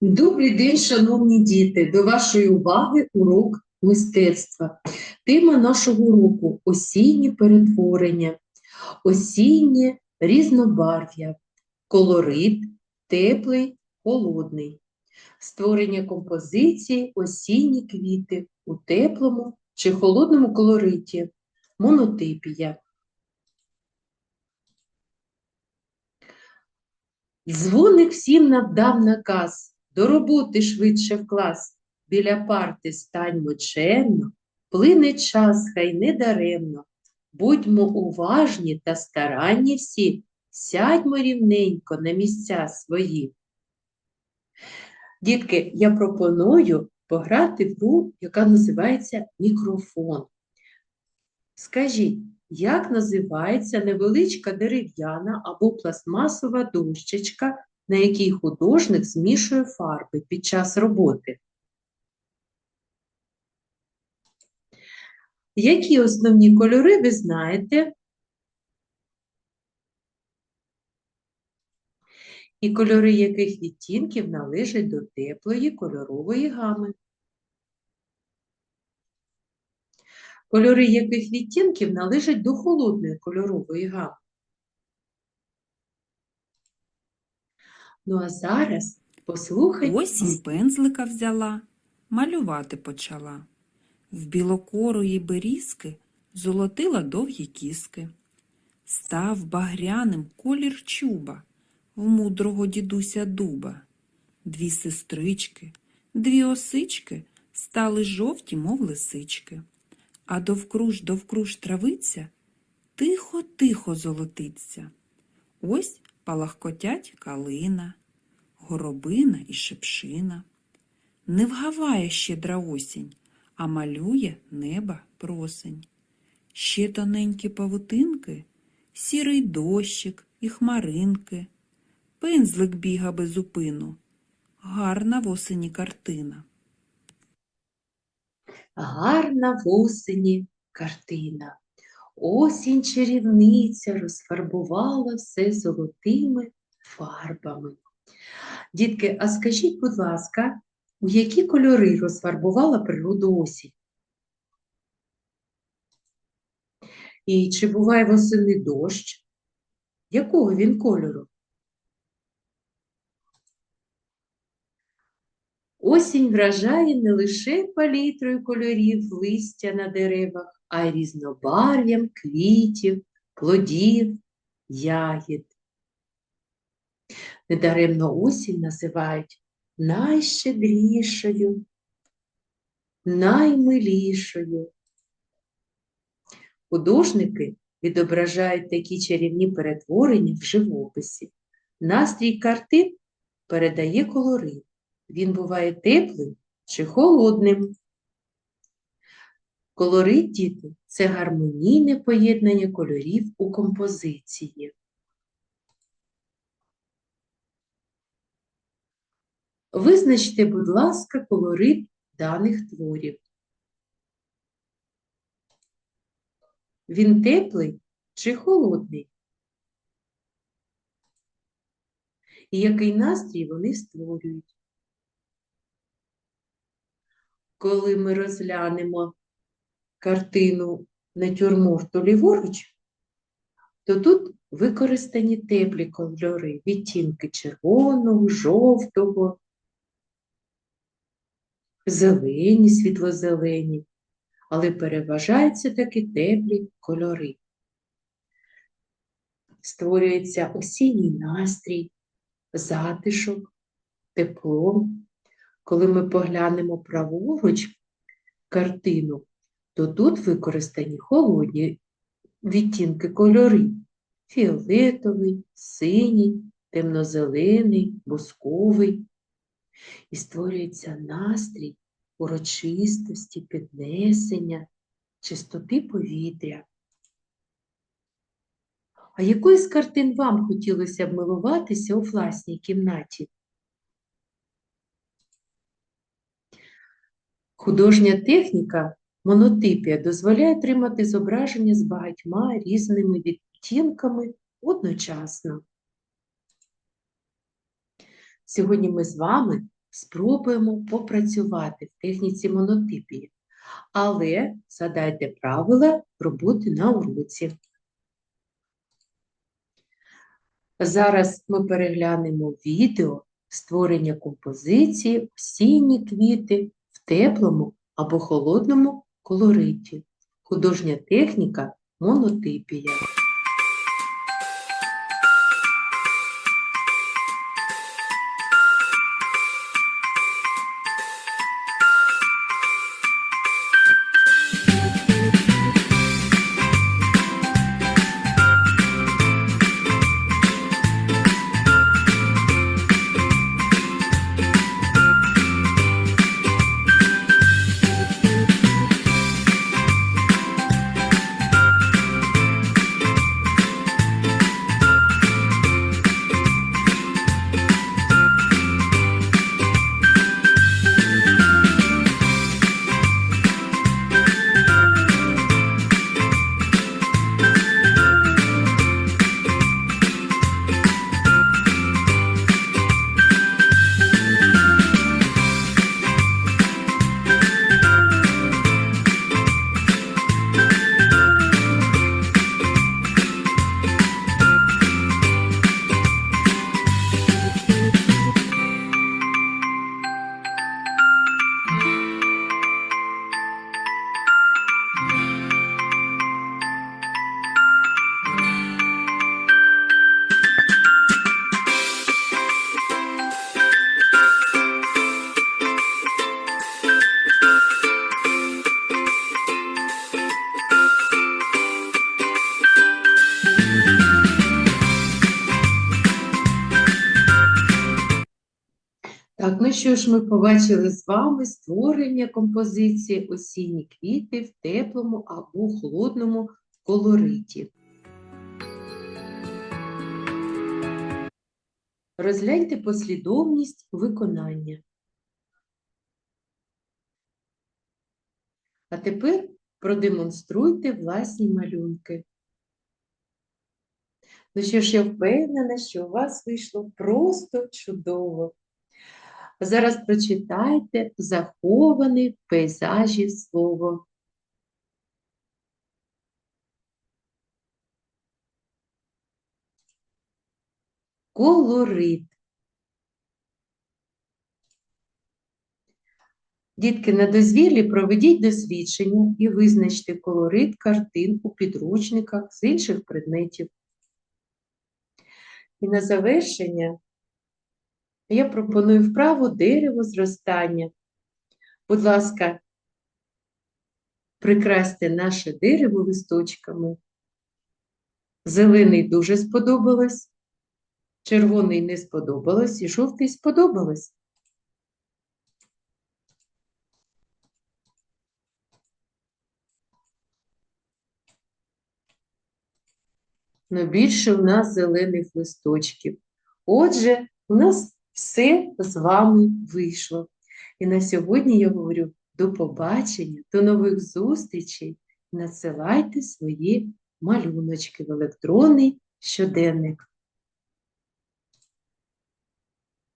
Добрий день, шановні діти! До вашої уваги урок мистецтва. Тема нашого уроку осінні перетворення, осіннє різнобарв'я, колорит, теплий, холодний, створення композиції осінні квіти у теплому чи холодному колориті, монотипія. Дзвоник всім навдав наказ, до роботи швидше в клас. Біля парти станьмо чемно, плине час, хай не даремно. Будьмо уважні та старанні всі, сядьмо рівненько на місця свої. Дітки, я пропоную пограти в гру, яка називається мікрофон. Скажіть, як називається невеличка дерев'яна або пластмасова дощечка, на якій художник змішує фарби під час роботи? Які основні кольори ви знаєте? І кольори яких відтінків належать до теплої кольорової гами? Кольори яких відтінків належать до холодної кольорової гами? Ну а зараз послухайте. Осінь пензлика взяла, малювати почала. В білокорої берізки золотила довгі кіски. Став багряним колір чуба в мудрого дідуся дуба. Дві сестрички, дві осички стали жовті, мов лисички. А довкруж довкруж травиця тихо-тихо золотиться. Ось палахкотять калина, горобина і шипшина. Не вгаває щедра осінь, а малює неба просень. Ще тоненькі павутинки, сірий дощик і хмаринки. Пензлик біга без упину. Гарна в осені картина. Гарна в осені картина. Осінь чарівниця розфарбувала все золотими фарбами. Дітки, а скажіть, будь ласка, у які кольори розфарбувала природу осінь? І чи буває восени дощ? Якого він кольору? Осінь вражає не лише палітрою кольорів листя на деревах, а й різнобарв'ям квітів, плодів, ягід. Недаремно осінь називають найщедрішою, наймилішою. Художники відображають такі чарівні перетворення в живописі. Настрій картин передає колорит. Він буває теплим чи холодним. Колорит, діти, це гармонійне поєднання кольорів у композиції. Визначте, будь ласка, колорит даних творів. Він теплий чи холодний? І який настрій вони створюють? Коли ми розглянемо картину натюрморту ліворуч, то тут використані теплі кольори, відтінки червоного, жовтого, зелені, світлозелені, але переважаються таки теплі кольори. Створюється осінній настрій, затишок, тепло. Коли ми поглянемо праворуч картину, то тут використані холодні відтінки кольорів фіолетовий, синій, темнозелений, бусковий. І створюється настрій урочистості, піднесення, чистоти повітря. А якою з картин вам хотілося б милуватися у власній кімнаті? Художня техніка монотипія дозволяє отримати зображення з багатьма різними відтінками одночасно. Сьогодні ми з вами спробуємо попрацювати в техніці монотипії. Але згадайте правила роботи на уроці. Зараз ми переглянемо відео створення композиції осінні квіти в теплому або холодному колориті. Художня техніка монотипія. Що ж, ми побачили з вами створення композиції осінні квіти в теплому або холодному колориті. Розгляньте послідовність виконання. А тепер продемонструйте власні малюнки. Ну що ж, я впевнена, що у вас вийшло просто чудово. Зараз прочитайте заховане пейзажі слово. Колорит. Дітки, на дозвіллі проведіть дослідження і визначте колорит картин у підручниках з інших предметів. І на завершення я пропоную вправу дерево зростання. Будь ласка, прикрасьте наше дерево листочками. Зелений дуже сподобалось, червоний не сподобалось і жовтий сподобалось. Но більше у нас зелених листочків. Отже, у нас все з вами вийшло. І на сьогодні я говорю до побачення, до нових зустрічей. Надсилайте свої малюночки в електронний щоденник.